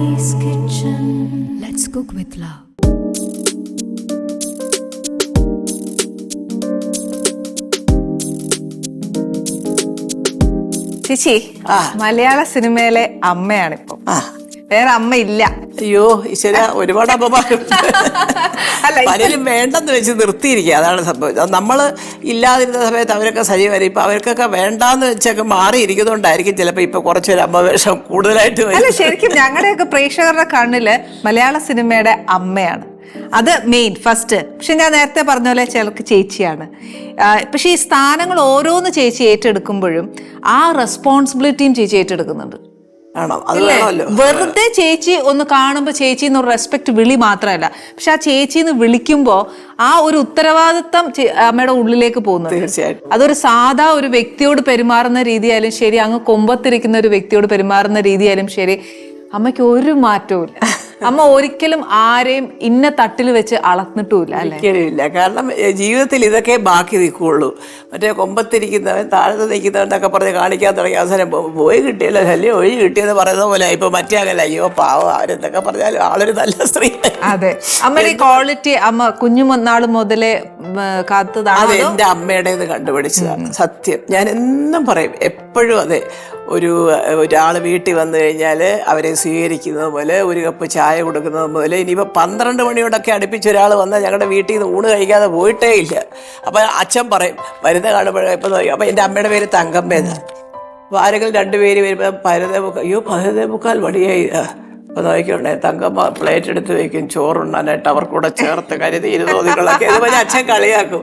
Daddy's Kitchen. Let's cook with love. ചേച്ചി മലയാള സിനിമയിലെ അമ്മയാണിപ്പം ആ വേറെ അമ്മ ഇല്ല അയ്യോ ഈശ്വര ഒരുപാട് അപമാനം പലരും വേണ്ടെന്ന് വെച്ച് നിർത്തിയിരിക്കുക. അതാണ് സംഭവിച്ചത് നമ്മൾ ഇല്ലാതിരുന്ന സമയത്ത് അവരൊക്കെ സജീവമായി ഇപ്പൊ അവർക്കൊക്കെ വേണ്ടാന്ന് വെച്ചൊക്കെ മാറിയിരിക്കുന്നതുകൊണ്ടായിരിക്കും ചിലപ്പോൾ ഇപ്പൊ കുറച്ചൊരു അമ്മവേഷം കൂടുതലായിട്ട് അല്ല ശരിക്കും ഞങ്ങളുടെയൊക്കെ പ്രേക്ഷകരുടെ കണ്ണിൽ മലയാള സിനിമയുടെ അമ്മയാണ്. അത് മെയിൻ ഫസ്റ്റ് പക്ഷെ ഞാൻ നേരത്തെ പറഞ്ഞ പോലെ ചിലർക്ക് ചേച്ചിയാണ്. പക്ഷെ ഈ സ്ഥാനങ്ങൾ ഓരോന്ന് ചേച്ചി ഏറ്റെടുക്കുമ്പോഴും ആ റെസ്പോൺസിബിലിറ്റിയും ചേച്ചി ഏറ്റെടുക്കുന്നുണ്ട്. ആണോ? അത് വേണമല്ലോ. വെറുതെ ചേച്ചി ഒന്ന് കാണുമ്പോൾ ചേച്ചി എന്നൊരു റെസ്പെക്ട് വിളി മാത്രമല്ല. പക്ഷെ ആ ചേച്ചി എന്ന് വിളിക്കുമ്പോ ആ ഒരു ഉത്തരവാദിത്തം അമ്മയുടെ ഉള്ളിലേക്ക് പോകുന്നു തീർച്ചയായിട്ടും. അതൊരു സാധാ ഒരു വ്യക്തിയോട് പെരുമാറുന്ന രീതിയായാലും ശരി അങ്ങ് കൊമ്പത്തിരിക്കുന്ന ഒരു വ്യക്തിയോട് പെരുമാറുന്ന രീതിയായാലും ശരി അമ്മയ്ക്ക് ഒരു മാറ്റവും ഇല്ല അമ്മ ഒരിക്കലും ആരെയും ഇന്ന തട്ടിൽ വെച്ച് അളന്നിട്ടുമില്ല അല്ലെ? ഒരിക്കലും ഇല്ല കാരണം ജീവിതത്തിൽ ഇതൊക്കെ ബാക്കി നിൽക്കുകയുള്ളൂ മറ്റേ കൊമ്പത്തിരിക്കുന്നവൻ താഴത്ത് നിൽക്കുന്നവൻ എന്നൊക്കെ പറഞ്ഞ് കാണിക്കാൻ തുടങ്ങി. അവസരം പോയി കിട്ടിയല്ലോ ശല്യം ഒഴി കിട്ടിയെന്ന് പറയുന്ന പോലെ ഇപ്പൊ മറ്റേ അകല അയ്യോ പാവ അവരെന്തൊക്കെ പറഞ്ഞാലും ആളൊരു നല്ല സ്ത്രീ. അതെ. അമ്മയുടെ ക്വാളിറ്റി അമ്മ കുഞ്ഞു നാൾ മുതലേ കാത്തതാണ് അത് അതോ? എന്റെ അമ്മയുടേത് കണ്ടുപിടിച്ചതാണ്. സത്യം. ഞാൻ എന്നും പറയും എപ്പോഴും അതെ. ഒരു ഒരാൾ വീട്ടിൽ വന്നു കഴിഞ്ഞാൽ അവരെ സ്വീകരിക്കുന്നത് പോലെ ഒരു കപ്പ് ചായ കൊടുക്കുന്നത് പോലെ ഇനിയിപ്പോൾ പന്ത്രണ്ട് മണിയോടൊക്കെ അടുപ്പിച്ച് ഒരാൾ വന്നാൽ ഞങ്ങളുടെ വീട്ടിൽ നിന്ന് ഊണ് കഴിക്കാതെ പോയിട്ടേ ഇല്ല. അപ്പം അച്ഛൻ പറയും വരുന്ന കാണുമ്പോഴേ ഇപ്പം അപ്പം എന്റെ അമ്മയുടെ പേര് തങ്കമ്മേന്ന്. അപ്പോൾ ആരെങ്കിലും രണ്ടുപേര് വരുമ്പോൾ പരതേ മുക്കാൽ അയ്യോ പരതേ മുക്കാൽ മണിയായി അപ്പോൾ നോക്കിക്കോണ്ടേ തങ്കം പ്ലേറ്റ് എടുത്ത് വെക്കും ചോറുണ്ണാനായിട്ട് അവർക്കൂടെ ചേർത്ത് കരുതി ഇരുന്നോ നിങ്ങളൊക്കെ ഇതുപോലെ അച്ഛൻ കളിയാക്കും.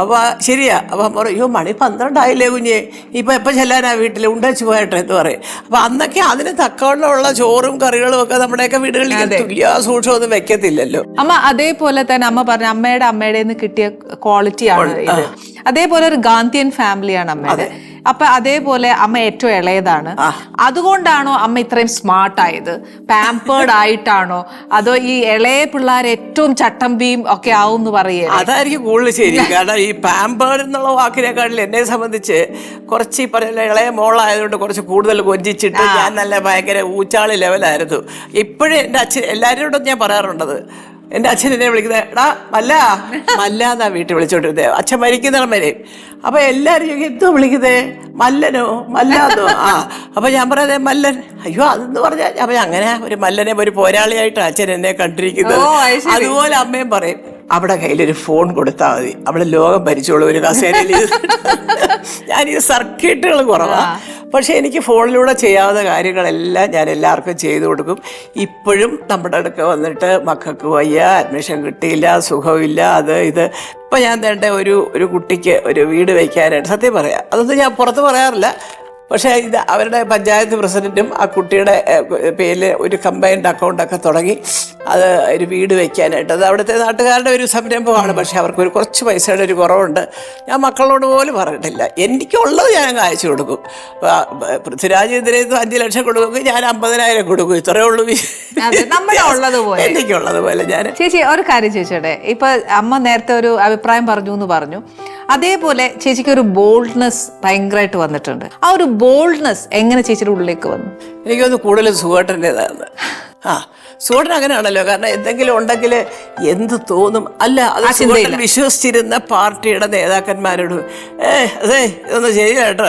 അപ്പോൾ ശരിയാ. അപ്പം പറയും അയ്യോ മണി പന്ത്രണ്ടായില്ലേ കുഞ്ഞേ? ഇപ്പം എപ്പോൾ ചെല്ലാനാ വീട്ടിൽ ഉണ്ടച്ച് പോയിട്ട് എന്ന് പറയും. അപ്പം അന്നൊക്കെ അതിന് തക്കവണ്ണമുള്ള ചോറും കറികളും ഒക്കെ നമ്മുടെയൊക്കെ വീടുകളിൽ തുല്യ സൂക്ഷ്മമൊന്നും വെക്കത്തില്ലല്ലോ. അമ്മ അതേപോലെ തന്നെ അമ്മ പറഞ്ഞ അമ്മയുടെ അമ്മയുടെ നിന്ന് കിട്ടിയ ക്വാളിറ്റിയാണ് ഇത്. അതേപോലെ ഒരു ഗാന്ധിയൻ ഫാമിലിയാണ് അമ്മയുടെ. അപ്പൊ അതേപോലെ അമ്മ ഏറ്റവും ഇളയതാണ്. അതുകൊണ്ടാണോ അമ്മ ഇത്രയും സ്മാർട്ട് ആയത്? പാമ്പേർഡ് ആയിട്ടാണോ? അതോ ഈ ഇളയ പിള്ളേർ ഏറ്റവും ചട്ടമ്പിയും ഒക്കെ ആവും എന്ന് പറയേ? അതായിരിക്കും കൂടുതൽ ശരി. കാരണം ഈ പാമ്പേർഡ് എന്നുള്ള വാക്കിനെക്കാട്ടിൽ എന്നെ സംബന്ധിച്ച് കുറച്ച് ഈ പറയുന്ന ഇളയ മോളായതുകൊണ്ട് കുറച്ച് കൂടുതൽ കൊഞ്ചിച്ചിട്ട് ഞാൻ നല്ല ഭയങ്കര ഊച്ചാളി ലെവലായിരുന്നു ഇപ്പോഴും എന്റെ അച്ഛൻ എല്ലാവരോടും ഞാൻ പറയാറുണ്ടത്. എന്റെ അച്ഛൻ എന്നെ വിളിക്കുന്നത് എടാ മല്ല. മല്ല എന്നാ വീട്ടിൽ വിളിച്ചോണ്ടിരുന്നത് അച്ഛൻ മരിക്കുന്നിടം വരെ അപ്പൊ എല്ലാരും ചോദിക്കും എന്തോ വിളിക്കുന്നേ? മല്ലനോ? മല്ലാന്നോ? ആ അപ്പൊ ഞാൻ പറയാതെ മല്ലൻ. അയ്യോ അതെന്ന് പറഞ്ഞാൽ അപ്പൊ അങ്ങനെ ഒരു മല്ലനെ ഒരു പോരാളിയായിട്ട് അച്ഛൻ എന്നെ കണ്ടിരിക്കുന്നത്. അതുപോലെ അമ്മയും പറയും അവിടെ കയ്യിലൊരു ഫോൺ കൊടുത്താൽ മതി. അവിടെ ലോകം ഭരിച്ചോളൂ ഒരു കസേരയിൽ. ഞാൻ ഈ സർക്കിട്ടുകൾ കുറവാ. പക്ഷേ എനിക്ക് ഫോണിലൂടെ ചെയ്യാവുന്ന കാര്യങ്ങളെല്ലാം ഞാൻ എല്ലാവർക്കും ചെയ്തു കൊടുക്കും. ഇപ്പോഴും നമ്മുടെ അടുക്ക വന്നിട്ട് മക്കൾക്ക് വയ്യ അഡ്മിഷൻ കിട്ടിയില്ല സുഖമില്ല അത് ഇത്. ഇപ്പം ഞാൻ തേണ്ട ഒരു ഒരു കുട്ടിക്ക് ഒരു വീട് വയ്ക്കാനായിട്ട് സത്യം പറയാം. അതൊന്നും ഞാൻ പുറത്ത് പറയാറില്ല. പക്ഷേ ഇത് അവരുടെ പഞ്ചായത്ത് പ്രസിഡന്റും ആ കുട്ടിയുടെ പേരിൽ ഒരു കമ്പൈൻഡ് അക്കൗണ്ടൊക്കെ തുടങ്ങി. അത് ഒരു വീട് വയ്ക്കാനായിട്ട് അത് അവിടുത്തെ നാട്ടുകാരുടെ ഒരു സംരംഭമാണ്. പക്ഷേ അവർക്ക് ഒരു കുറച്ച് പൈസയുടെ ഒരു കുറവുണ്ട്. ഞാൻ മക്കളോട് പോലും പറഞ്ഞിട്ടില്ല. എനിക്കുള്ളത് ഞാൻ അയച്ചു കൊടുക്കും. പൃഥ്വിരാജ് ഇതിനെ അഞ്ച് ലക്ഷം കൊടുക്കും ഞാൻ അമ്പതിനായിരം കൊടുക്കും. ഇത്രയേ ഉള്ളൂ എനിക്കുള്ളത് പോലെ ഞാൻ ചേച്ചി ഒരു കാര്യം ചോദിച്ചോട്ടെ? ഇപ്പൊ അമ്മ നേരത്തെ ഒരു അഭിപ്രായം പറഞ്ഞു എന്ന് പറഞ്ഞു. അതേപോലെ ചേച്ചിക്ക് ഒരു ബോൾഡ്നെസ് ഭയങ്കരമായിട്ട് വന്നിട്ടുണ്ട്. ആ ഒരു ബോൾഡ്നെസ് എങ്ങനെ ചേച്ചിയുടെ ഉള്ളിലേക്ക് വന്നു? എനിക്കൊന്ന് കൂടുതൽ സുഖേട്ടന്റെതാണ് ആ സുഖേട്ടൻ അങ്ങനെയാണല്ലോ കാരണം എന്തെങ്കിലും ഉണ്ടെങ്കിൽ എന്ത് തോന്നും? അല്ല അത് സുഖേട്ടൻ വിശ്വസിച്ചിരുന്ന പാർട്ടിയുടെ നേതാക്കന്മാരോട് ഏ അതെ ഇതൊന്ന് ശരിയാട്ടോ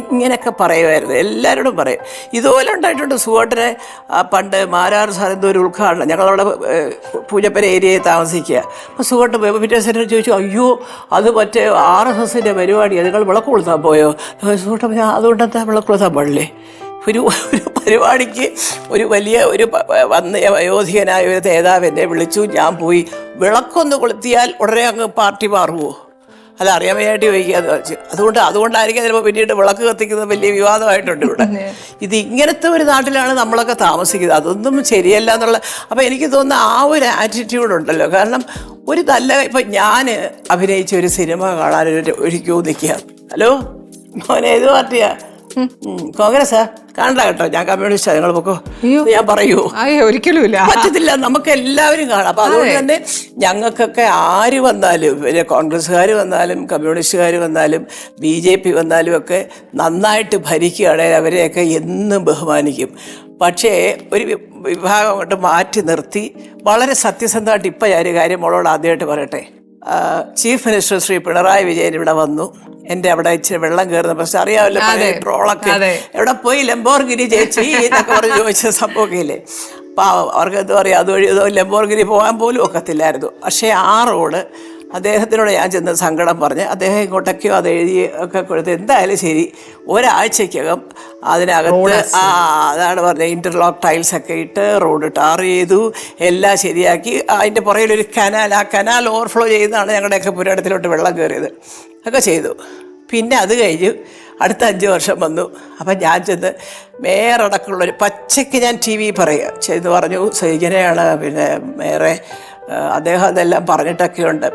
ഇങ്ങനെയൊക്കെ പറയുമായിരുന്നു. എല്ലാവരോടും പറയും. ഇതുപോലെ ഉണ്ടായിട്ടുണ്ട് സുഹോട്ടനെ ആ, പണ്ട് മാരാർ സാർ എന്തോ ഒരു ഉദ്ഘാടനം ഞങ്ങളവിടെ പൂജപ്പര ഏരിയയിൽ താമസിക്കുക. അപ്പോൾ സുഹോട്ട് പിറ്റേ സെന്റർ ചോദിച്ചു അയ്യോ അത് മറ്റേ ആർ എസ് എസിന്റെ പരിപാടിയാണ് നിങ്ങൾ വിളക്ക് കൊളുത്താൻ പോയോ? സുഖേട്ടൻ പറഞ്ഞു അതുകൊണ്ട് എന്താ വിളക്ക് കൊളുത്താൻ പാടില്ലേ? ഒരു ഒരു പരിപാടിക്ക് ഒരു വലിയ ഒരു വന്ന വയോധികനായ ഒരു നേതാവ് എന്നെ വിളിച്ചു. ഞാൻ പോയി വിളക്കൊന്ന് കൊളുത്തിയാൽ ഉടനെ അങ്ങ് പാർട്ടി മാറുമോ അല്ല അറിയാൻ വേണ്ടി ചോദിക്കാന്ന് വെച്ചു. അതുകൊണ്ട് അതുകൊണ്ടായിരിക്കും ചിലപ്പോൾ പിന്നീട് വിളക്ക് കത്തിക്കുന്നത് വലിയ വിവാദമായിട്ടുണ്ട് ഇവിടെ. ഇത് ഇങ്ങനത്തെ ഒരു നാട്ടിലാണ് നമ്മളൊക്കെ താമസിക്കുന്നത്. അതൊന്നും ശരിയല്ല എന്നുള്ള അപ്പം എനിക്ക് തോന്നുന്ന ആ ഒരു ആറ്റിറ്റ്യൂഡ് ഉണ്ടല്ലോ. കാരണം ഒരു നല്ല ഇപ്പം ഞാൻ അഭിനയിച്ച ഒരു സിനിമ കാണാൻ ഒരു ഒരിക്കലും നിൽക്കുക ഹലോ? മോനെ ഏത് പാർട്ടിയാ? കോൺഗ്രസ്സാ കാണണ്ട കേട്ടോ. ഞാൻ കമ്മ്യൂണിസ്റ്റാ നിങ്ങൾ പൊക്കോ. ഞാൻ പറയൂ. ഒരിക്കലും ഇല്ല പറ്റത്തില്ല. നമുക്ക് എല്ലാവരും കാണാം. അപ്പൊ അതുകൊണ്ട് തന്നെ ഞങ്ങൾക്കൊക്കെ ആര് വന്നാലും പിന്നെ കോൺഗ്രസ്സുകാർ വന്നാലും കമ്മ്യൂണിസ്റ്റുകാർ വന്നാലും ബി ജെ പി വന്നാലും ഒക്കെ നന്നായിട്ട് ഭരിക്കുകയാണെങ്കിൽ അവരെയൊക്കെ എന്നും ബഹുമാനിക്കും. പക്ഷേ ഒരു വിഭാഗം അങ്ങോട്ട് മാറ്റി നിർത്തി വളരെ സത്യസന്ധമായിട്ട് ഇപ്പം ഞാൻ ഒരു കാര്യം മോളോട് ആദ്യമായിട്ട് പറയട്ടെ. ചീഫ് മിനിസ്റ്റർ ശ്രീ പിണറായി വിജയൻ ഇവിടെ വന്നു. എന്റെ അവിടെ ഇച്ചിരി വെള്ളം കയറുന്ന പക്ഷെ അറിയാമല്ലോ പഴയ ട്രോളൊക്കെ. എവിടെ പോയി ലംബോർഗിരി ചേച്ചി എന്നൊക്കെ പറഞ്ഞ് ചോദിച്ച സംഭവമൊക്കെയില്ലേ? പാവം അവർക്ക് എന്താ പറയുക അതുവഴി ലംബോർഗിരി പോകാൻ പോലും ഒക്കത്തില്ലായിരുന്നു. പക്ഷേ ആ റോഡ് അദ്ദേഹത്തിനോട് ഞാൻ ചെന്ന് സങ്കടം പറഞ്ഞ് അദ്ദേഹം ഇങ്ങോട്ടൊക്കെയോ അത് എഴുതി ഒക്കെ കൊടുത്ത് എന്തായാലും ശരി ഒരാഴ്ചക്കകം അതിനകത്ത് ആ അതാണ് പറഞ്ഞത്. ഇന്റർലോക്ക് ടൈൽസ് ഒക്കെ ഇട്ട് റോഡ് ടാർ ചെയ്തു എല്ലാം ശരിയാക്കി. അതിന്റെ പുറകിലൊരു കനാൽ ആ കനാൽ ഓവർഫ്ലോ ചെയ്യുന്നതാണ് ഞങ്ങളുടെയൊക്കെ പുരാടത്തിലോട്ട് വെള്ളം കയറിയത്. ഒക്കെ ചെയ്തു. പിന്നെ അത് കഴിഞ്ഞ് അടുത്ത അഞ്ച് വർഷം വന്നു. അപ്പം ഞാൻ ചെന്ന് മേയറടക്കമുള്ളൊരു പച്ചയ്ക്ക് ഞാൻ ടി വി പറയുക. ചെയ്ത് പറഞ്ഞു സൈജനയാണ് പിന്നെ മേറെ അദ്ദേഹം അതെല്ലാം പറഞ്ഞിട്ടൊക്കെ ഉണ്ട്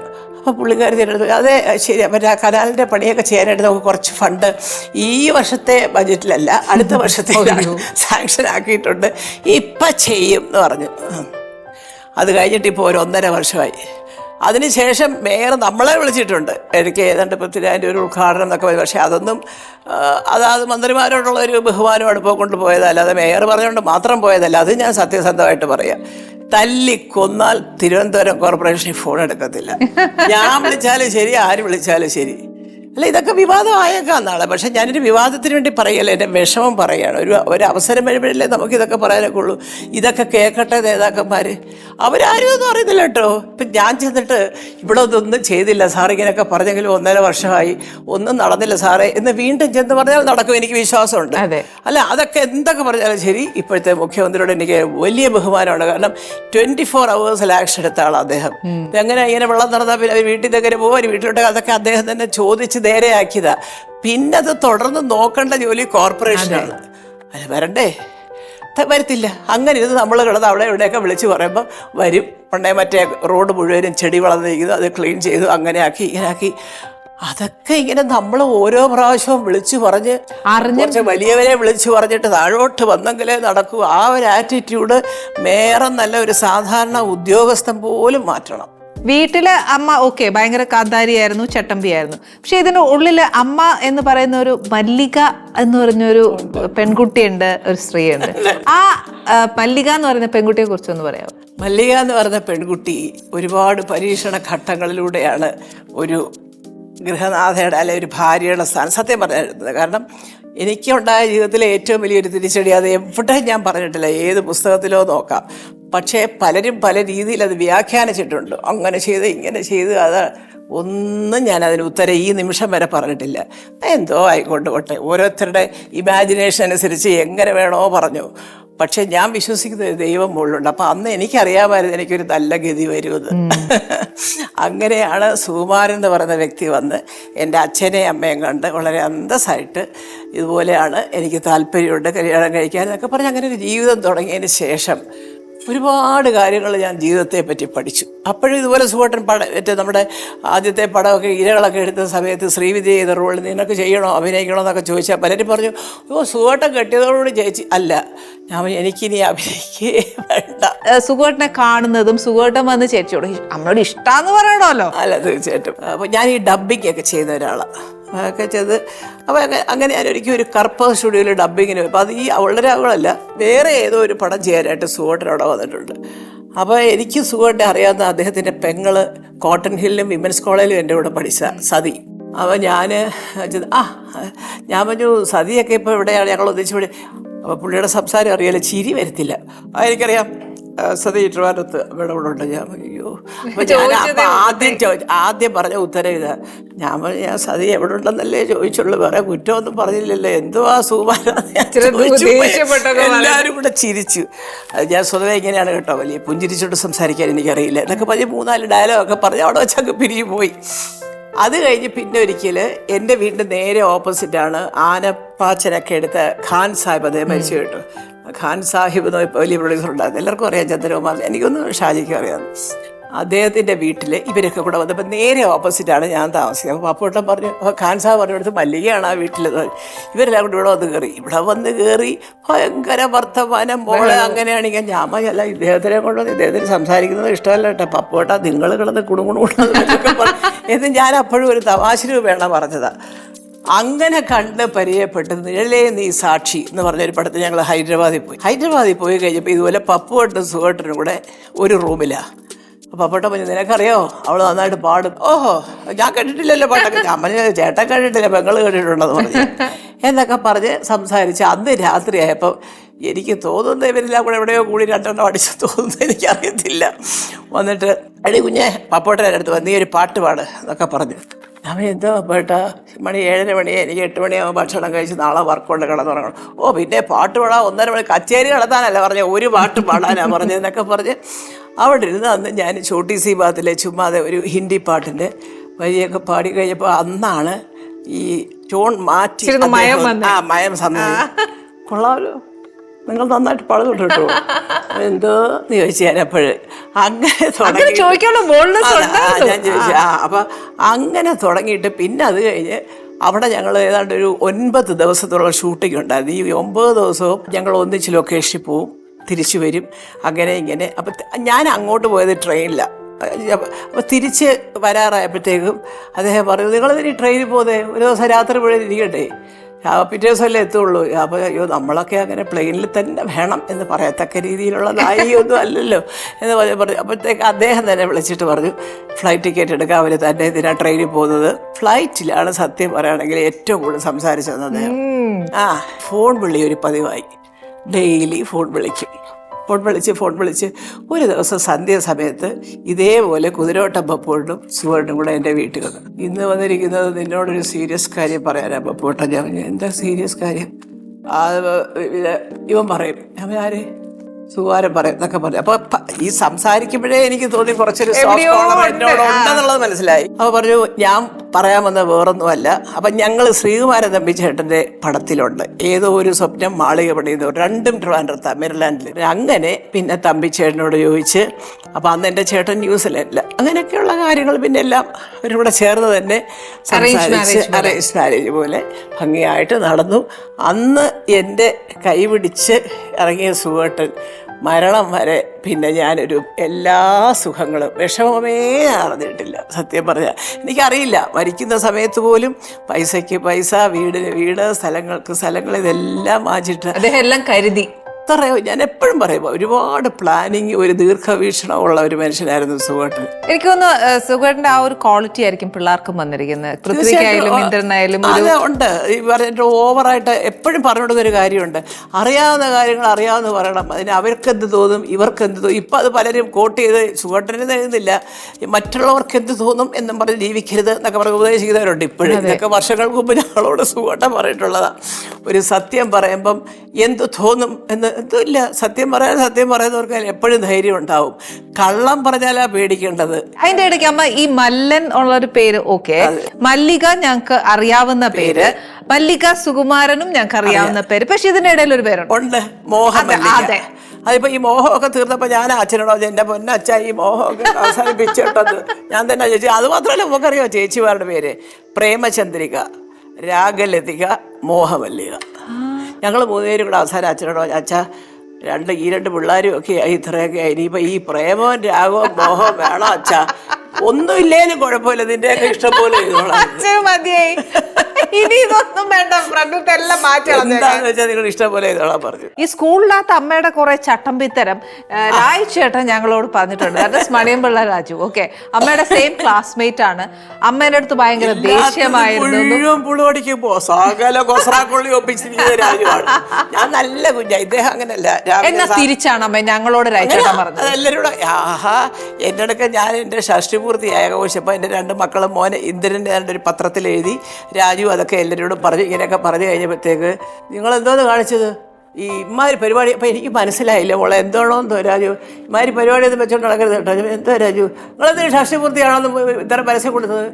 അപ്പോൾ പുള്ളിക്കാരി തിരഞ്ഞെടുത്തു. അതെ ശരി മറ്റേ ആ കനാലിന്റെ പണിയൊക്കെ ചെയ്യാനായിട്ട് നമുക്ക് കുറച്ച് ഫണ്ട് ഈ വർഷത്തെ ബജറ്റിലല്ല അടുത്ത വർഷത്തെ സാങ്ഷൻ ആക്കിയിട്ടുണ്ട്. ഇപ്പം ചെയ്യും എന്ന് പറഞ്ഞു. അത് കഴിഞ്ഞിട്ട് ഇപ്പോൾ ഒരു ഒന്നര വർഷമായി. അതിനുശേഷം മേയർ നമ്മളെ വിളിച്ചിട്ടുണ്ട്. എനിക്ക് ഏതാണ്ട് പൃഥ്വിരാജിന്റെ ഒരു ഉദ്ഘാടനം എന്നൊക്കെ പറയും പക്ഷേ അതൊന്നും അതാത് മന്ത്രിമാരോടുള്ള ഒരു ബഹുമാനം അടുപ്പം കൊണ്ട് പോയതല്ല അത് മേയർ പറഞ്ഞുകൊണ്ട് മാത്രം പോയതല്ല. അത് ഞാൻ സത്യസന്ധമായിട്ട് പറയാം. തല്ലി കൊന്നാൽ തിരുവനന്തപുരം കോർപ്പറേഷൻ ഫോൺ എടുക്കത്തില്ല. ഞാൻ വിളിച്ചാലും ശരി ആര് വിളിച്ചാലും ശരി. അല്ല ഇതൊക്കെ വിവാദമായേക്കാം നാളെ. പക്ഷെ ഞാനൊരു വിവാദത്തിന് വേണ്ടി പറയല്ലേ എന്റെ വിഷമം പറയുകയാണ് ഒരു ഒരു അവസരം വരുമ്പോഴല്ലേ നമുക്ക് ഇതൊക്കെ പറയാനൊക്കെ ഉള്ളൂ. ഇതൊക്കെ കേൾക്കട്ടെ നേതാക്കന്മാർ അവരാരും ഒന്നും അറിയുന്നില്ല കേട്ടോ. ഇപ്പം ഞാൻ ചെന്നിട്ട് ഇവിടെ ഒന്നും ചെയ്തില്ല. സാർ ഇങ്ങനെയൊക്കെ പറഞ്ഞെങ്കിലും ഒന്നര വർഷമായി. ഒന്നും നടന്നില്ല സാറേ എന്ന് വീണ്ടും ചെന്ന് പറഞ്ഞാൽ നടക്കും. എനിക്ക് വിശ്വാസമുണ്ട്. അല്ല അതൊക്കെ എന്തൊക്കെ പറഞ്ഞാലും ശരി. ഇപ്പോഴത്തെ മുഖ്യമന്ത്രിയോട് എനിക്ക് വലിയ ബഹുമാനമാണ്. കാരണം ട്വന്റി ഫോർ അവേഴ്സിൽ ആക്ഷൻ എടുത്ത ആളാണ് അദ്ദേഹം. എങ്ങനെ ഇങ്ങനെ വെള്ളം നടന്നാൽ പിന്നെ അവർ വീട്ടിൽ തന്നെ പോകും അവർ വീട്ടിലോട്ട് അതൊക്കെ അദ്ദേഹം തന്നെ ചോദിച്ച് നേരെയാക്കിയതാ. പിന്നെ അത് തുടർന്ന് നോക്കേണ്ട ജോലി കോർപ്പറേഷനാണ് അല്ല വരണ്ടേ? വരത്തില്ല. അങ്ങനെ ഇരുന്ന് നമ്മൾ കിടന്ന് അവിടെ ഇവിടെയൊക്കെ വിളിച്ച് പറയുമ്പോൾ വരും. പണ്ടേ മറ്റേ റോഡ് മുഴുവനും ചെടി വളർന്നിരിക്കുന്നു അത് ക്ലീൻ ചെയ്തു അങ്ങനെ ആക്കി ഇങ്ങനെ ആക്കി അതൊക്കെ ഇങ്ങനെ നമ്മൾ ഓരോ പ്രാവശ്യവും വിളിച്ചു പറഞ്ഞ് അറിഞ്ഞ കുറച്ച് വലിയവരെ വിളിച്ചു പറഞ്ഞിട്ട് താഴോട്ട് വന്നെങ്കിലേ നടക്കൂ. ആ ഒരു ആറ്റിറ്റ്യൂഡ് മേറെ നല്ല ഒരു സാധാരണ ഉദ്യോഗസ്ഥൻ പോലും മാറ്റണം. വീട്ടിൽ അമ്മ ഓക്കെ ഭയങ്കര കാന്താരിയായിരുന്നു ചട്ടമ്പിയായിരുന്നു. പക്ഷെ ഇതിന് ഉള്ളിൽ അമ്മ എന്ന് പറയുന്ന ഒരു മല്ലിക എന്ന് പറഞ്ഞൊരു പെൺകുട്ടിയുണ്ട് ഒരു സ്ത്രീയുണ്ട്. ആ മല്ലിക എന്ന് പറയുന്ന പെൺകുട്ടിയെ കുറിച്ച് ഒന്ന് മല്ലിക എന്ന് പറയുന്ന പെൺകുട്ടി ഒരുപാട് പരീക്ഷണ ഘട്ടങ്ങളിലൂടെയാണ് ഒരു ഗൃഹനാഥയുടെ അല്ലെ ഒരു ഭാര്യയുടെ സ്ഥാനം. സത്യം പറഞ്ഞിരുന്നത് കാരണം എനിക്കുണ്ടായ ജീവിതത്തിലെ ഏറ്റവും വലിയൊരു തിരിച്ചടി അത് എവിടെ ഞാൻ പറഞ്ഞിട്ടില്ല. ഏത് പുസ്തകത്തിലോ നോക്കാം. പക്ഷേ പലരും പല രീതിയിൽ അത് വ്യാഖ്യാനിച്ചിട്ടുണ്ട്. അങ്ങനെ ചെയ്ത് ഇങ്ങനെ ചെയ്ത് അത് ഒന്നും ഞാൻ അതിന് ഉത്തരം ഈ നിമിഷം വരെ പറഞ്ഞിട്ടില്ല. എന്തോ ആയിക്കോട്ടെ പോട്ടെ ഓരോരുത്തരുടെ ഇമാജിനേഷൻ അനുസരിച്ച് എങ്ങനെ വേണോ പറഞ്ഞു. പക്ഷെ ഞാൻ വിശ്വസിക്കുന്നത് ഒരു ദൈവം മുകളിലുണ്ട്. അപ്പൊ അന്ന് എനിക്കറിയാമായിരുന്നു എനിക്കൊരു നല്ല ഗതി വരുമെന്ന്. അങ്ങനെയാണ് സുകുമാരൻ എന്ന് പറയുന്ന വ്യക്തി വന്ന് എന്റെ അച്ഛനെ അമ്മയും കണ്ട് വളരെ അന്തസ്സായിട്ട് ഇതുപോലെയാണ് എനിക്ക് താല്പര്യമുണ്ട് കല്യാണം കഴിക്കാൻ എന്നൊക്കെ പറഞ്ഞ് അങ്ങനെ ഒരു ജീവിതം തുടങ്ങിയതിന് ശേഷം ഒരുപാട് കാര്യങ്ങൾ ഞാൻ ജീവിതത്തെ പറ്റി പഠിച്ചു. അപ്പോഴും ഇതുപോലെ സുഖട്ടൻ പട മറ്റേ നമ്മുടെ ആദ്യത്തെ പടമൊക്കെ ഇരകളൊക്കെ എടുത്ത സമയത്ത് ശ്രീവിദ്യ ചെയ്ത റോളിൽ നിനക്ക് ചെയ്യണോ അഭിനയിക്കണോ എന്നൊക്കെ ചോദിച്ചാൽ പലരും പറഞ്ഞു ഓ സുഖട്ടൻ കെട്ടിയതോടുകൂടി ചേച്ചി അല്ല ഞാൻ എനിക്കിനി അഭിനയിക്കേ വേണ്ട. സുഖട്ടനെ കാണുന്നതും സുഖട്ടൻ വന്ന് ചേച്ചിയോട് നമ്മളോട് അമ്മയോട് ഇഷ്ടാന്ന് പറയണമല്ലോ അല്ല തീർച്ചയായിട്ടും. അപ്പോൾ ഞാൻ ഈ ഡബ്ബിംഗ് ഒക്കെ ചെയ്യുന്ന ഒരാളാണ് അതൊക്കെ ചെയ്ത്. അപ്പോൾ അങ്ങനെ ഒരിക്കലും ഒരു കർപ്പ സ്റ്റുഡിയോയിൽ ഡബ്ബിങ്ങിന് അപ്പോൾ അത് ഈ അവളുടെ അവളല്ല വേറെ ഏതോ ഒരു പടം ചെയ്യാനായിട്ട് സുഖോട്ടൻ അവിടെ വന്നിട്ടുണ്ട്. അപ്പോൾ എനിക്ക് സുഖമായിട്ട് അറിയാവുന്ന അദ്ദേഹത്തിന്റെ പെങ്ങൾ കോട്ടൺ ഹില്ലിലും വിമൻസ് കോളേജിലും എന്റെ കൂടെ പഠിച്ച സതി. അപ്പോൾ ഞാൻ ആ ഞാൻ പറഞ്ഞു സതിയൊക്കെ ഇപ്പോൾ ഇവിടെയാണ് ഞങ്ങൾ ഒന്നിച്ചു അപ്പോൾ പുള്ളിയുടെ സംസാരം അറിയാലോ ചിരി വരത്തില്ല. എനിക്കറിയാം ആ, സതി ട്രിവാൻഡ്രത്ത് ഇവിടെ ഇവിടെ ഉണ്ട്. ഞാൻ അയ്യോ. ഞാൻ ആദ്യം ചോദിച്ചു ആദ്യം പറഞ്ഞ ഉത്തരം ഇതാ. ഞാൻ പറഞ്ഞു ഞാൻ സതി എവിടെ ഉണ്ടെന്നല്ലേ ചോദിച്ചുള്ളൂ. വേറെ കുറ്റമൊന്നും പറഞ്ഞില്ലല്ലോ. എന്തുവാ സുമാര എല്ലാവരും കൂടെ ചിരിച്ചു. ഞാൻ സ്വതവേ ഇങ്ങനെയാണ് കേട്ടോ. വലിയ പുഞ്ചിരിച്ചോട്ട് സംസാരിക്കാൻ എനിക്കറിയില്ല. എന്നൊക്കെ പറഞ്ഞ് മൂന്നാൽ ഡയലോഗൊക്കെ പറഞ്ഞ് അവിടെ വെച്ചങ്ങ് പിരിഞ്ഞു പോയി. അത് കഴിഞ്ഞ് പിന്നെ ഒരിക്കൽ എന്റെ വീടിന്റെ നേരെ ഓപ്പോസിറ്റാണ് ആനപ്പാച്ചനൊക്കെ എടുത്ത ഖാൻ സാഹിബ് അദ്ദേഹം മരിച്ചു കേട്ടു. ഖാൻ സാഹിബ് എന്ന് വലിയ പ്രൊഡ്യൂസർ ഉണ്ടായിരുന്നു. എല്ലാവർക്കും അറിയാം ചന്ദ്രകുമാർ എനിക്കൊന്നും ഷാജിക്കും അറിയാം. അദ്ദേഹത്തിന്റെ വീട്ടിൽ ഇവരൊക്കെ കൂടെ വന്നപ്പോൾ നേരെ ഓപ്പോസിറ്റാണ് ഞാൻ താമസിക്കുന്നത്. അപ്പോൾ പപ്പൂട്ടൻ പറഞ്ഞു അപ്പോൾ ഖാൻ സാഹിബ് പറഞ്ഞെടുത്ത് മല്ലികയാണ് ആ വീട്ടിൽ ഇവരെല്ലാം കൂടി ഇവിടെ വന്ന് കയറി. ഇവിടെ വന്ന് കയറി ഭയങ്കര വർത്തമാനം മോളെ അങ്ങനെയാണെങ്കിൽ ഞാൻ അല്ല ഇദ്ദേഹത്തിനെ കൊണ്ടുവന്ന് ഇദ്ദേഹത്തിന് സംസാരിക്കുന്നത് ഇഷ്ടമല്ല കേട്ടോ. പപ്പോട്ട നിങ്ങൾ കിടന്ന് കുടുങ്ങുണു എന്ന് ഞാൻ അപ്പോഴും ഒരു തമാശ രൂപേണ പറഞ്ഞതാ അങ്ങനെ കണ്ട് പരിചയപ്പെട്ട് നിഴലേ നീ സാക്ഷി എന്ന് പറഞ്ഞൊരു പടത്തിൽ ഞങ്ങൾ ഹൈദരാബാദിൽ പോയി. ഹൈദരാബാദിൽ പോയി കഴിഞ്ഞപ്പോൾ ഇതുപോലെ പപ്പുവട്ടും സുഖട്ടനും കൂടെ ഒരു റൂമിലാണ് പപ്പട്ട പറഞ്ഞു നിനക്കറിയോ? അവൾ നന്നായിട്ട് പാടും. ഓഹോ ഞാൻ കേട്ടിട്ടില്ലല്ലോ പാട്ടൊക്കെ ഞാൻ പറഞ്ഞു ചേട്ടൻ കേട്ടിട്ടില്ല പെങ്ങൾ കേട്ടിട്ടുണ്ടെന്ന് പറഞ്ഞു. എന്നൊക്കെ പറഞ്ഞ് സംസാരിച്ച് അന്ന് രാത്രിയായപ്പോൾ എനിക്ക് തോന്നുന്ന ഇവരെല്ലാം കൂടെ എവിടെയോ കൂടി രണ്ടെണ്ണം അടിച്ച് തോന്നുന്നു എനിക്കറിയത്തില്ല. വന്നിട്ട് അടി കുഞ്ഞെ പപ്പോട്ടന്റെ അടുത്ത് വന്ന് നീ ഒരു പാട്ട് പാട് എന്നൊക്കെ പറഞ്ഞു. എന്തോ പേട്ടാ? മണി ഏഴര മണി എനിക്ക് എട്ട് മണിയാകുമ്പോൾ ഭക്ഷണം കഴിച്ച് നാളെ വർക്ക് കൊണ്ട് കിടന്നുറങ്ങണം. ഓ പിന്നെ പാട്ട് പാടാൻ ഒന്നര മണി കച്ചേരി നടത്താനല്ല പറഞ്ഞ ഒരു പാട്ട് പാടാനാണ് പറഞ്ഞതെന്നൊക്കെ പറഞ്ഞ് അവിടെ ഇരുന്ന് അന്ന് ഞാൻ ഛോട്ടി സി ബാത്തിലെ ചുമ്മാതെ ഒരു ഹിന്ദി പാട്ടിന്റെ വരിയൊക്കെ പാടി കഴിഞ്ഞപ്പോൾ അന്നാണ് ഈ ടോൺ മാറ്റി ആ മയം സമ്മതി കൊള്ളാമല്ലോ നിങ്ങൾ നന്നായിട്ട് പള കേട്ടോ. എന്തോ? എന്ന് ചോദിച്ചു ഞാൻ അപ്പോഴ് അങ്ങനെ. ഞാൻ ചോദിച്ചു. ആ. അപ്പം അങ്ങനെ തുടങ്ങിയിട്ട് പിന്നെ അത് കഴിഞ്ഞ് അവിടെ ഞങ്ങൾ ഏതാണ്ട് ഒരു ഒൻപത് ദിവസത്തോളം ഷൂട്ടിംഗ് ഉണ്ടായിരുന്നു. ഈ ഒമ്പത് ദിവസവും ഞങ്ങൾ ഒന്നിച്ച് ലൊക്കേഷനിൽ പോവും തിരിച്ചു വരും അങ്ങനെ ഇങ്ങനെ. അപ്പം ഞാൻ അങ്ങോട്ട് പോയത് ട്രെയിനിലാണ് അപ്പോൾ തിരിച്ച് വരാറായപ്പോഴത്തേക്കും അദ്ദേഹം പറഞ്ഞു നിങ്ങൾ ഈ ട്രെയിനിൽ പോതേ ഒരു ദിവസം രാത്രി മുഴുവൻ ഇരിക്കട്ടെ ആ, പിറ്റേ അല്ലേ എത്തുള്ളൂ. അപ്പോൾ അയ്യോ നമ്മളൊക്കെ അങ്ങനെ പ്ലെയിനിൽ തന്നെ വേണം എന്ന് പറയത്തക്ക രീതിയിലുള്ള നായികയൊന്നും അല്ലല്ലോ എന്ന് പറഞ്ഞ് പറഞ്ഞു അപ്പോഴത്തേക്ക് അദ്ദേഹം തന്നെ വിളിച്ചിട്ട് പറഞ്ഞു ഫ്ലൈറ്റ് ടിക്കറ്റ് എടുക്കാൻ അവർ തന്നെ ഇതിനാ ട്രെയിനിൽ പോകുന്നത്? ഫ്ലൈറ്റിലാണ് സത്യം പറയുകയാണെങ്കിൽ ഏറ്റവും കൂടുതൽ സംസാരിച്ചത് അദ്ദേഹം. ആ ഫോൺ വിളി ഒരു പതിവായി. ഡെയിലി ഫോൺ വിളിക്കും. ഫോൺ വിളിച്ച് ഫോൺ വിളിച്ച്. ഒരു ദിവസം സന്ധ്യ സമയത്ത് ഇതേപോലെ കുതിരോട്ടം പപ്പോട്ടും സുവർണും കൂടെ എന്റെ വീട്ടിൽ വന്നു. ഇന്ന് വന്നിരിക്കുന്നത് നിന്നോടൊരു സീരിയസ് കാര്യം പറയാനാ പപ്പോട്ട ഞാൻ എന്താ സീരിയസ് കാര്യം? ഇവൻ പറയും അവൻ സുകാരം പറയും എന്നൊക്കെ പറയും അപ്പൊ ഈ സംസാരിക്കുമ്പോഴേ എനിക്ക് തോന്നി കുറച്ചൊരു. എന്നോട് ഉണ്ടെന്നുള്ളത് മനസ്സിലായി. അപ്പൊ പറഞ്ഞു ഞാൻ പറയാൻ വന്ന വേറൊന്നുമല്ല. അപ്പൊ ഞങ്ങൾ ശ്രീകുമാരൻ തമ്പി ചേട്ടന്റെ പടത്തിലുണ്ട്. ഏതോ ഒരു സ്വപ്നം മാളിക പണിയുന്നു രണ്ടും ട്രിവാൻഡ്രത്ത മെറിലാൻഡിൽ അങ്ങനെ പിന്നെ തമ്പി ചേട്ടനോട് ചോദിച്ച് അപ്പൊ അന്ന് എന്റെ ചേട്ടൻ ന്യൂസിലല്ല അങ്ങനെയൊക്കെയുള്ള കാര്യങ്ങൾ പിന്നെ എല്ലാം അവരിവിടെ ചേർന്ന് തന്നെ സംസാരിച്ച് അറേഞ്ച് മാരേജ് പോലെ ഭംഗിയായിട്ട് നടന്നു. അന്ന് എന്റെ കൈപിടിച്ച് ഇറങ്ങിയ സുഖേട്ടൻ മരണം വരെ പിന്നെ ഞാനൊരു എല്ലാ സുഖങ്ങളും വിഷമമേ അറിഞ്ഞിട്ടില്ല. സത്യം പറഞ്ഞാൽ എനിക്കറിയില്ല. മരിക്കുന്ന സമയത്ത് പോലും പൈസയ്ക്ക് പൈസ വീടിന് വീട് സ്ഥലങ്ങൾക്ക് സ്ഥലങ്ങൾ ഇതെല്ലാം വാങ്ങിച്ചിട്ട് അദ്ദേഹം എല്ലാം കരുതി. അത്രയോ ഞാൻ എപ്പോഴും പറയും ഒരുപാട് പ്ലാനിങ് ഒരു ദീർഘവീക്ഷണമുള്ള ഒരു മനുഷ്യനായിരുന്നു സുഖേട്ടൻ. എനിക്ക് തോന്നുന്നു സുഖേട്ടന്റെ ആ ഒരു ക്വാളിറ്റി ആയിരിക്കും പിള്ളേർക്കും വന്നിരിക്കുന്നത്. പൃഥ്വിക്കായാലും ഇന്ദ്രനായാലും അത് ഉണ്ട്. ഈ പറഞ്ഞിട്ട് ഓവറായിട്ട് എപ്പോഴും പറഞ്ഞിടുന്ന ഒരു കാര്യമുണ്ട്. അറിയാവുന്ന കാര്യങ്ങൾ അറിയാവുന്ന പറയണം. അതിന് അവർക്ക് എന്ത് തോന്നും ഇവർക്ക് എന്ത് തോന്നും. ഇപ്പം അത് പലരും കോട്ട് ചെയ്ത് സുഖേട്ടന് തരുന്നില്ല മറ്റുള്ളവർക്ക് എന്ത് തോന്നും എന്നും പറഞ്ഞ് ജീവിക്കരുത് എന്നൊക്കെ പറഞ്ഞ് ഉപദേശിക്കുന്നവരുണ്ട് ഇപ്പോഴും. ഇതൊക്കെ വർഷങ്ങൾക്ക് മുമ്പ് ഞങ്ങളോട് സുഖേട്ടൻ പറഞ്ഞിട്ടുള്ളതാണ് ഒരു സത്യം പറയുമ്പം എന്ത് തോന്നും എന്ന് എന്തുമില്ല സത്യം പറയാൻ സത്യം പറയുന്നവർക്ക് എപ്പോഴും ധൈര്യം ഉണ്ടാവും. കള്ളം പറഞ്ഞാലാ പേടിക്കേണ്ടത്. അതിന്റെ ഇടയ്ക്ക് അമ്മ ഈ മല്ലൻ ഉള്ള ഒരു പേര് ഓക്കെ. മല്ലിക ഞങ്ങൾക്ക് അറിയാവുന്ന പേര്. മല്ലിക സുകുമാരനും ഞങ്ങൾക്ക് അറിയാവുന്ന പേര്. പക്ഷെ ഇതിന്റെ ഇടയിൽ ഒരു പേരുണ്ട്. ഉണ്ട്. മോഹം അതെ. അതിപ്പോ ഈ മോഹമൊക്കെ തീർന്നപ്പോ ഞാൻ അച്ഛനോടോ എന്റെ പൊന്നച്ഛ ഈ മോഹമൊക്കെ അവസാനിപ്പിച്ചിട്ടത് ഞാൻ തന്നെ ചേച്ചി അത് മാത്രമല്ല നമുക്കറിയാം ചേച്ചിമാരുടെ പേര്? പ്രേമചന്ദ്രിക രാഗലതിക മോഹമല്ലിക. ഞങ്ങൾ മൂന്നുപേരും കൂടെ അവസാനം അച്ഛനോടോ അച്ഛ രണ്ട് ഈ രണ്ട് പിള്ളേരും ഒക്കെ ആയി ഇത്രയൊക്കെ ആയി. ഈ ഈ പ്രേമവും രാഗവും മോഹവും വേണോ അച്ഛ. ഒന്നുമില്ലേലും കുഴപ്പമില്ല. നിന്റെയൊക്കെ ഇഷ്ടം പോലെ മതിയായി. ഇനി ഇതൊന്നും വേണ്ട ഫ്രണ്ടിലത്തെ എല്ലാം മാറ്റി കളഞ്ഞേക്കാം. എന്താന്ന് വെച്ചാൽ നിങ്ങൾ ഇഷ്ടം പോലെ പറഞ്ഞു. ഈ സ്കൂളിനകത്ത് അമ്മയുടെ കുറെ ചട്ടമ്പിത്തരം ആ, രായ് ചേട്ടൻ ഞങ്ങളോട് പറഞ്ഞിട്ടുണ്ട്. That is Maniyanpilla Raju. Okay അമ്മയുടെ സെയിം ക്ലാസ്മേറ്റ് ആണ്. അമ്മേന്റെ അടുത്ത് ഭയങ്കര ദേഷ്യമായിരുന്നു. മുഴുവൻ പുളുവടിക്ക് പോ സകല കൊസ്രാക്കൊള്ളി ഒപ്പിച്ചിരിക്കുന്ന രാജുവാണ്. ഞാൻ നല്ല കുഞ്ഞാ. ഇദ്ദേഹം അങ്ങനല്ല. രാവിലെ എന്നാ സാ- തിരിച്ചാണ് അമ്മ ഞങ്ങളോട് രായ് ചേട്ടൻ പറഞ്ഞത്? അതെല്ലാവരും കൂടെ, ആഹാ എന്റെ അടുക്ക ഞാൻ എന്റെ ഷഷ്ടിപൂർത്തി ആഘോഷിച്ചപ്പോൾ എന്റെ രണ്ട് മക്കളും മോനെ ഇന്ദ്രന്റെ ഒരു പത്രത്തിൽ എഴുതി രാജു അതൊക്കെ എല്ലാവരോടും പറഞ്ഞു ഇങ്ങനെയൊക്കെ പറഞ്ഞു കഴിഞ്ഞപ്പോഴത്തേക്ക് നിങ്ങൾ എന്തോന്ന് കാണിച്ചത്? ഈ ഇമാതിരി പരിപാടി അപ്പം എനിക്ക് മനസ്സിലായില്ല മോളെ എന്താണോ എന്തോ രാജു? ഇമാതിരി പരിപാടി ഒന്നും വെച്ചോണ്ട് നടക്കരുത് കേട്ടോ. എന്തോ രാജു? നിങ്ങളെന്ത് ഷഷ്ടിപൂർത്തിയാണോന്ന് ഇത്ര പരസ്യം കൊടുത്തത്?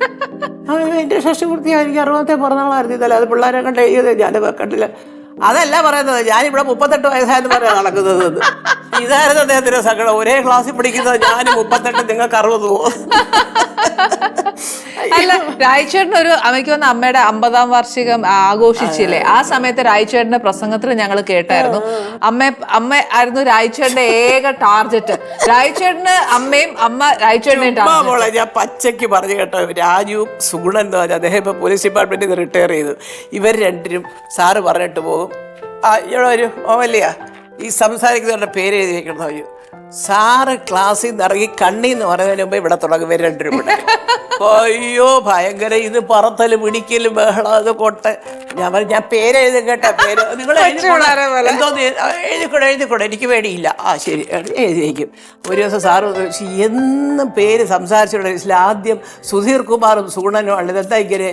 എന്റെ ഷഷ്ടിപൂർത്തിയാണ് എനിക്ക് അറുപത്തെ പിറന്നാളായിരുന്നു ഇതല്ല അത് പിള്ളേരെ കണ്ട് എഴുതിയത് ഞാൻ കണ്ടില്ല. അതല്ല പറയുന്നത്. ഞാനിവിടെ മുപ്പത്തെട്ട് വയസ്സായെന്ന് പറയാൻ നടക്കുന്നത് ഇതായിരുന്നു അദ്ദേഹത്തിന്റെ സങ്കടം. ഒരേ ക്ലാസ്സിൽ പഠിക്കുന്നത് ഞാൻ മുപ്പത്തെട്ട് നിങ്ങൾക്ക് അറുപത്. അല്ല രായ്ചേട്ടൻ ഒരു അമ്മയ്ക്ക് വന്ന അമ്മയുടെ അമ്പതാം വാർഷികം ആഘോഷിച്ചില്ലേ? ആ സമയത്ത് രായ്ചേട്ടന്റെ പ്രസംഗത്തിൽ ഞങ്ങൾ കേട്ടായിരുന്നു. അമ്മ അമ്മ ആയിരുന്നു രായ്ചേട്ടന്റെ ഏക ടാർജറ്റ്. രായ്ചേട്ടന് അമ്മയും അമ്മ ടാർജറ്റ്. ഞാൻ പച്ചയ്ക്ക് പറഞ്ഞു കേട്ടോ. രാജു സുഗുണൻ എന്ന് പറഞ്ഞാൽ അദ്ദേഹം ഇപ്പൊ പോലീസ് ഡിപ്പാർട്ട്മെന്റിൽ നിന്ന് റിട്ടയർ ചെയ്തു. ഇവർ രണ്ടിനും സാറ് പറഞ്ഞിട്ട് പോകും. ആ ഇവിടെ ഒരു ഓമല്ലയാ ഈ സംസാരിക്കുന്നവരുടെ പേര് എഴുതി വെക്കണം അയ്യോ സാറ് ക്ലാസ്സിൽ നിന്ന് ഇറങ്ങി കണ്ണിന്ന് പറയുന്നതിന് മുമ്പ് ഇവിടെ തുടങ്ങും ഇവർ രണ്ടും കൂടെ. അയ്യോ ഭയങ്കര ഇത് പറത്തൽ പിടിക്കൽ ബഹളം അത് കൊട്ട്. ഞാൻ പറഞ്ഞു ഞാൻ പേര് കേട്ട പേര്. നിങ്ങൾ. എന്തോ എഴുതിക്കൂടെ എഴുതിക്കൂടെ എനിക്ക് പേടിയില്ല. ആ ശരി. എഴുതിയേക്കും. ഒരു ദിവസം സാറ് എന്നും പേര് സംസാരിച്ചുള്ള ആദ്യം സുധീർ കുമാറും സൂണനും ആണ് ഇതെന്താ ഇങ്ങനെ?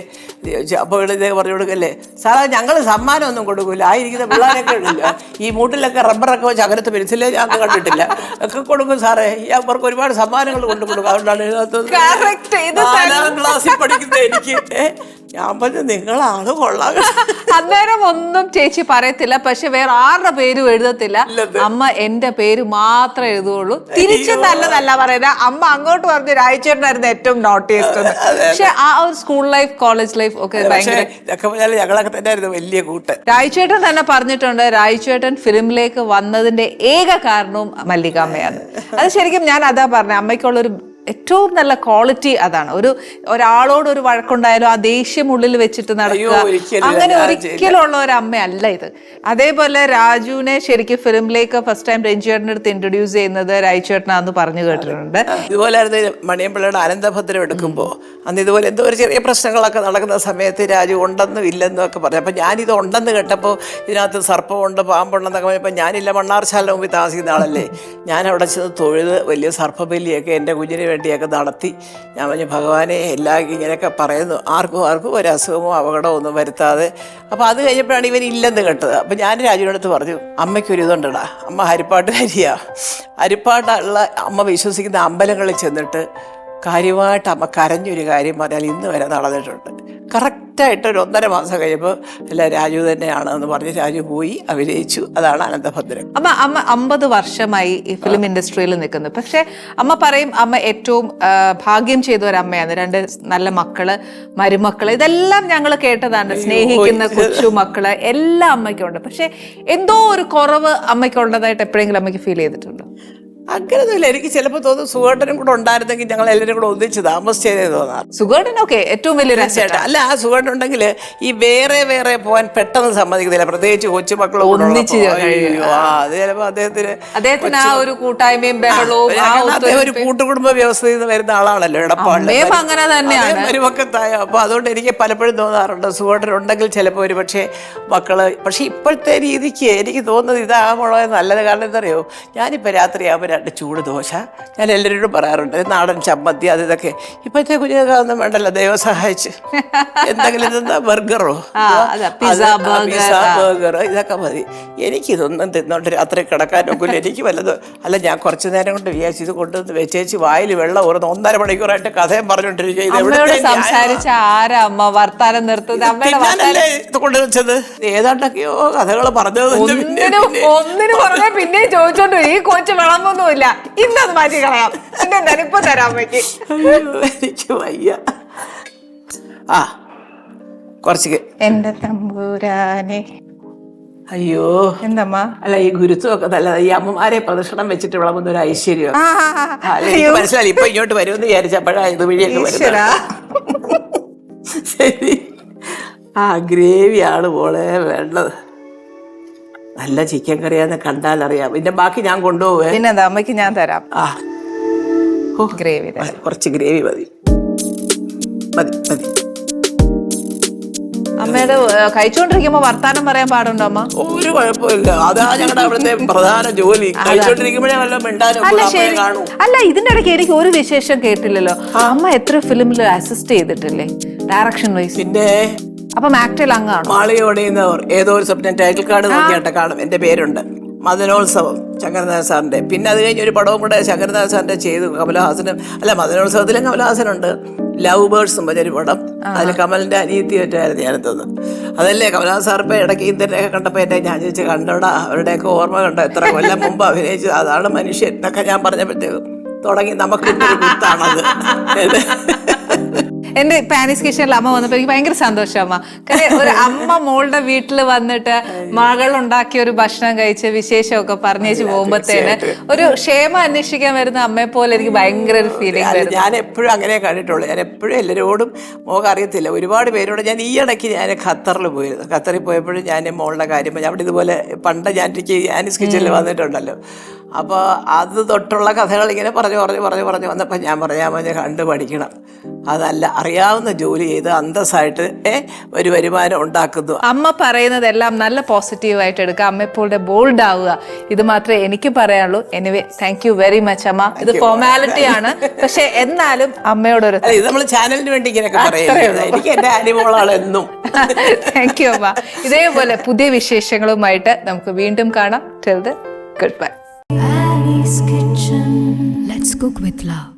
അപ്പോൾ ഇതേ പറഞ്ഞു കൊടുക്കല്ലേ? സാറേ ഞങ്ങൾ സമ്മാനം ഒന്നും കൊടുക്കൂല ആയിരിക്കുന്ന പിള്ളേരൊക്കെ ഉണ്ടല്ലോ. ഈ മൂട്ടിലൊക്കെ റബ്ബറൊക്കെ വെച്ച് അകലത്ത് പെൻസിലേ ഞാൻ കണ്ടിട്ടില്ല. ഒക്കെ കൊടുക്കും സാറേ. ഈ അവർക്ക് ഒരുപാട് സമ്മാനങ്ങൾ കൊണ്ടു കൊടുക്കും. അതുകൊണ്ടാണ് ഇതിനകത്ത് നാലാം ക്ലാസ്സിൽ പഠിക്കുന്ന എനിക്ക്. ഞാൻ പറഞ്ഞു നിങ്ങളാണ് കൊള്ളാം. അന്നേരം ഒന്നും ചേച്ചി പറയത്തില്ല. പക്ഷെ വേറെ ആരുടെ പേരും എഴുതത്തില്ല. അമ്മ എന്റെ പേര് മാത്രമേ എഴുതുള്ളൂ തിരിച്ചു നല്ലതല്ല പറയുന്നത്. അമ്മ അങ്ങോട്ട് പറഞ്ഞു രായച്ചേട്ടനായിരുന്നു ഏറ്റവും നോട്ടിയസ്റ്റ് പക്ഷെ ആ ഒരു സ്കൂൾ ലൈഫ് കോളേജ് ലൈഫ് ഒക്കെ ഞങ്ങളൊക്കെ തന്നെ വലിയ കൂട്ട്. രാജേട്ടൻ തന്നെ പറഞ്ഞിട്ടുണ്ട്. രാജേട്ടൻ ഫിലിമിലേക്ക് വന്നതിന്റെ ഏക കാരണവും മല്ലികാമ്മയാണ്. അത് ശരിക്കും ഞാൻ അതാ പറഞ്ഞത് അമ്മയ്ക്കുള്ളൊരു ഏറ്റവും നല്ല ക്വാളിറ്റി അതാണ്. ഒരു ഒരാളോട് ഒരു വഴക്കുണ്ടായാലും ആ ദേഷ്യം ഉള്ളിൽ വെച്ചിട്ട് നടക്കുക. അങ്ങനെ ഒരിക്കലുള്ള ഒരു അമ്മയല്ല ഇത്. അതേപോലെ രാജുവിനെ ശരിക്കും ഫിലിമിലേക്ക് ഫസ്റ്റ് ടൈം രഞ്ജിയേട്ടന്റെ അടുത്ത് ഇൻട്രൊഡ്യൂസ് ചെയ്യുന്നത് രാജുവേട്ടനാന്ന് പറഞ്ഞു കേട്ടിട്ടുണ്ട്. ഇതുപോലെ മണിയമ്പിള്ളയുടെ അനന്തഭദ്രം എടുക്കുമ്പോൾ അന്ന് ഇതുപോലെ എന്തോ ഒരു ചെറിയ പ്രശ്നങ്ങളൊക്കെ നടക്കുന്ന സമയത്ത് രാജു ഉണ്ടെന്നും ഇല്ലെന്നും ഒക്കെ പറഞ്ഞു. അപ്പം ഞാനിത് ഉണ്ടെന്ന് കേട്ടപ്പോൾ ഇതിനകത്ത് സർപ്പമുണ്ട് പാമ്പുണ്ടെന്നൊക്കെ പറഞ്ഞപ്പോൾ ഞാനില്ല മണ്ണാർശാല മുമ്പിൽ താമസിക്കുന്ന ആളല്ലേ. ഞാൻ അവിടെ ചെന്ന് തൊഴുത് വലിയ സർപ്പബലിയൊക്കെ എന്റെ കുഞ്ഞിന് വേണ്ടിയൊക്കെ നടത്തി. ഞാൻ പറഞ്ഞു ഭഗവാനെ എല്ലാ ഇങ്ങനെയൊക്കെ പറയുന്നു. ആർക്കും ആർക്കും ഒരു അസുഖമോ അപകടമോ ഒന്നും വരുത്താതെ. അപ്പോൾ അത് കഴിഞ്ഞപ്പോഴാണ് ഇവൻ ഇല്ലെന്ന് കേട്ടത്. അപ്പോൾ ഞാൻ രാജുവിനടുത്ത് പറഞ്ഞു അമ്മയ്ക്കൊരു ഇതുണ്ടടാ. അമ്മ ഹരിപ്പാട്ടുകാരിയാ. ഹരിപ്പാട്ടുള്ള അമ്മ വിശ്വസിക്കുന്ന അമ്പലങ്ങളിൽ ചെന്നിട്ട് കാര്യമായിട്ട് അമ്മ കരഞ്ഞൊരു കാര്യം പറഞ്ഞാൽ ഇന്ന് വരെ നടന്നിട്ടുണ്ട്. കറക്റ്റായിട്ട് ഒരു ഒന്നര മാസം കഴിയുമ്പോൾ അല്ല രാജു തന്നെയാണ് എന്ന് പറഞ്ഞ് രാജു പോയി അഭിനയിച്ചു. അതാണ് അനന്തഭദ്രൻ അമ്മ അമ്മ അമ്പത് വർഷമായി ഈ ഫിലിം ഇൻഡസ്ട്രിയിൽ നിൽക്കുന്നു. പക്ഷേ അമ്മ പറയും അമ്മ ഏറ്റവും ഭാഗ്യം ചെയ്ത ഒരു അമ്മയാണ്. രണ്ട് നല്ല മക്കൾ മരുമക്കൾ ഇതെല്ലാം ഞങ്ങൾ കേട്ടതാണ്. സ്നേഹിക്കുന്ന കൊച്ചു മക്കൾ എല്ലാം അമ്മയ്ക്കുണ്ട്. പക്ഷെ എന്തോ ഒരു കുറവ് അമ്മയ്ക്കുള്ളതായിട്ട് എപ്പോഴെങ്കിലും അമ്മയ്ക്ക് ഫീൽ ചെയ്തിട്ടുണ്ടോ? അങ്ങനെയൊന്നുമില്ല എനിക്ക് ചിലപ്പോൾ തോന്നും സുഗേട്ടനും കൂടെ ഉണ്ടായിരുന്നെങ്കിൽ ഞങ്ങൾ എല്ലാവരും കൂടെ ഒന്നിച്ച് താമസിച്ചതേ തോന്നാറ്. സുഗേട്ടനൊക്കെ ഏറ്റവും വലിയ രസമായിട്ട് അല്ല ആ സുഗേട്ടൻ ഉണ്ടെങ്കിൽ ഈ വേറെ വേറെ പോകാൻ പെട്ടെന്ന് സമ്മതിക്കുന്നില്ല പ്രത്യേകിച്ച് കൂടെ ഒന്നിച്ച് അത് ചിലപ്പോൾ അദ്ദേഹത്തിന് അദ്ദേഹത്തിന് ആ ഒരു കൂട്ടായ്മയും ബഹളവും ആ അദ്ദേഹം ഒരു കൂട്ടുകുടുംബ വ്യവസ്ഥയിൽ നിന്ന് വരുന്ന ആളാണല്ലോ ഇടപ്പാളിൽ അമ്മയും അങ്ങനെ തന്നെയാണ്. മരുമക്കത്തായ അപ്പൊ അതുകൊണ്ട് എനിക്ക് പലപ്പോഴും തോന്നാറുണ്ട്. സുഗേട്ടൻ ഉണ്ടെങ്കിൽ ചിലപ്പോൾ ഒരു പക്ഷേ മക്കൾ പക്ഷെ ഇപ്പോഴത്തെ രീതിക്ക് എനിക്ക് തോന്നുന്നത് ഇതാകുമ്പോൾ നല്ലത്. കാരണം എന്തറിയോ ഞാനിപ്പോ ഞാനിപ്പോൾ രാത്രിയാകുമ്പോൾ രണ്ട് ചൂട് ദോശ. ഞാൻ എല്ലാവരോടും പറയാറുണ്ട് നാടൻ ചമ്മന്തി അത് ഇതൊക്കെ. ഇപ്പോഴത്തെ കുഞ്ഞുങ്ങൾക്ക് ഒന്നും വേണ്ടല്ലോ ദൈവം സഹായിച്ച്. എന്തെങ്കിലും തിന്നാ ബർഗറോ. ബർഗറോ ബർഗർ, ഇതൊക്കെ മതി. എനിക്കിതൊന്നും തിന്നോണ്ട് രാത്രി കിടക്കാനൊക്കില്ല എനിക്ക് വല്ലത് അല്ല ഞാൻ കുറച്ച് നേരം കൊണ്ട് വിചാരിച്ചു ഇത് കൊണ്ടുവന്ന് വെച്ചേച്ച് വായിൽ വെള്ളം ഓർന്ന് ഒന്നര മണിക്കൂറായിട്ട് കഥയും? സംസാരിച്ച ആരാ അമ്മ? വർത്താനം നിർത്തുന്നത് ഇത് കൊണ്ടുവച്ചത്? ഏതാണ്ടൊക്കെയോ കഥകൾ പറഞ്ഞത് ഒന്നിനും പിന്നെ. ചോദിച്ചോണ്ട്. ഈ കൊച്ചു വിളമ്പൊന്നുമില്ല ഇന്നത് മാറ്റി കളയാം. എന്റെ എന്തായാലും തരാൻ പറ്റി എനിക്ക് വയ്യ. ആ കുറച്ച് എന്റെ തമ്പൂരാനെ. അയ്യോ. എന്തമ്മാ? അല്ല ഈ ഗുരുത്വമൊക്കെ നല്ലത്. ഈ അമ്മമാരെ പ്രദക്ഷിണം വെച്ചിട്ട് വിളമ്പുന്ന ഒരു ഐശ്വര്യം. മനസ്സിലായി. ഇപ്പൊ ഇങ്ങോട്ട് വരുമെന്ന് വിചാരിച്ചപ്പോഴാ ഇത് വഴിയൊക്കെ വരും വരുന്നത് ശരി. ആ ഗ്രേവിയാണ് പോളെ വേണ്ടത്. നല്ല ചിക്കൻ കറിയാന്ന് കണ്ടാൽ അറിയാം ഇതിന്റെ ബാക്കി ഞാൻ കൊണ്ടുപോവേ. പിന്നെ അമ്മയ്ക്ക് ഞാൻ തരാം. ആ. ഓ, ഗ്രേവി തരാം. മതി, കുറച്ച് ഗ്രേവി മതി. മതി മതി. അമ്മയുടെ ഏ, കഴിച്ചോണ്ടിരിക്കുമ്പോ വർത്താനം പറയാൻ പാടുണ്ടോ അമ്മ? ഒരു കുഴപ്പമില്ല. അതാ ഞങ്ങളുടെ അവിടുത്തെ പ്രധാന ജോലി. കഴിച്ചോണ്ടിരിക്കുമ്പോഴേ വല്ല മിണ്ടാനും? അല്ല ശരി. കാണൂ. അല്ല ഇതിന്റെ ഇടയ്ക്ക് എനിക്ക് ഒരു വിശേഷം കേട്ടില്ലല്ലോ. അമ്മ എത്ര ഫിലിമിൽ അസിസ്റ്റ് ചെയ്തിട്ടില്ലേ? ഡയറക്ഷൻ വൈസ് പിന്നെ അപ്പം ആക്ടിൽ അങ്ങാണ്? മാളിയോടെയുന്നവർ ഏതോ ഒരു സ്വപ്നം ടൈറ്റിൽ കാർഡ് നോക്കിയാട്ടെ കാണും. എന്റെ പേരുണ്ട്. മദനോത്സവം ശങ്കരനാഥ സാറിന്റെ പിന്നെ അത് കഴിഞ്ഞ് ഒരു പടവും കൂടെ ശങ്കരനാഥ സാറിന്റെ ചെയ്തു. കമലഹാസനും അല്ല മദനോത്സവത്തിലും കമലഹാസനുണ്ട് ലവ് ബേഴ്സും പറഞ്ഞൊരു പടം. അതിൽ കമലിന്റെ ഒറ്റായിരുന്നു പറ്റായിരുന്നു ഞാനെത്തുന്നത് അതല്ലേ കമലഹാസൻ സാർ ഇപ്പൊ ഇടയ്ക്ക് ഇന്ദ്രനെയൊക്കെ കണ്ടപ്പോൾ എന്റെ ഞാൻ ചോദിച്ചു കണ്ടോടാ അവരുടെയൊക്കെ ഓർമ്മ കണ്ടോ? എത്ര കൊല്ലം മുമ്പ് അഭിനയിച്ചത് അതാണ് മനുഷ്യൻ എന്നൊക്കെ ഞാൻ പറഞ്ഞപ്പോഴത്തേക്കും തുടങ്ങി നമുക്ക് കുത്താണത്. എന്റെ പാനീസ് കിച്ചണിൽ അമ്മ വന്നപ്പോ എനിക്ക് ഭയങ്കര സന്തോഷം അമ്മ. കാര്യം ഒരു അമ്മ മോളുടെ വീട്ടിൽ വന്നിട്ട് മകൾ ഉണ്ടാക്കിയ ഒരു ഭക്ഷണം കഴിച്ച് വിശേഷമൊക്കെ പറഞ്ഞേച്ച് പോകുമ്പോഴത്തേന് ഒരു ക്ഷേമം അന്വേഷിക്കാൻ വരുന്ന അമ്മയെ പോലെ എനിക്ക് ഭയങ്കര ഒരു ഫീലിംഗ് ഞാൻ എപ്പോഴും അങ്ങനെ കണ്ടിട്ടുള്ളൂ. ഞാൻ എപ്പോഴും എല്ലാരോടും മോഹം അറിയത്തില്ല. ഒരുപാട് പേരോട് ഞാൻ ഈ ഇടയ്ക്ക് ഞാൻ ഖത്തറിൽ പോയിരുന്നു. ഖത്തറിൽ പോയപ്പോഴും ഞാൻ മോളുടെ കാര്യം. അവിടെ ഇതുപോലെ പണ്ട് ഞാൻ എനിക്ക് ആനിസ് കിച്ചണിൽ വന്നിട്ടുണ്ടല്ലോ. അപ്പോൾ അത് തൊട്ടുള്ള കഥകൾ ഇങ്ങനെ പറഞ്ഞു പറഞ്ഞു പറഞ്ഞു പറഞ്ഞു വന്നപ്പോൾ ഞാൻ പറഞ്ഞു ഞാൻ പറഞ്ഞ് കണ്ടു പഠിക്കണം. അതല്ല അറിയാവുന്ന ജോലി ചെയ്ത് അന്തസ്സായിട്ട് ഒരു വരുമാനം ഉണ്ടാക്കുന്നു. അമ്മ പറയുന്നതെല്ലാം നല്ല പോസിറ്റീവായിട്ട് എടുക്കുക. അമ്മയെപ്പോളുടെ ബോൾഡ് ആവുക. ഇത് മാത്രമേ എനിക്ക് പറയാനുള്ളൂ. Anyway thank you very much അമ്മ. ഇത് ഫോർമാലിറ്റി ആണ്. പക്ഷെ എന്നാലും അമ്മയോടൊരു ഇത് നമ്മൾ ചാനലിന് വേണ്ടി ഇങ്ങനെയൊക്കെ പറയുന്നത്. എനിക്ക് എന്റെ ആനിമോളാണ് എന്നും. താങ്ക് യു അമ്മ. ഇതേപോലെ പുതിയ വിശേഷങ്ങളുമായിട്ട് നമുക്ക് വീണ്ടും കാണാം. Till the goodbye Kitchen. Let's cook with love.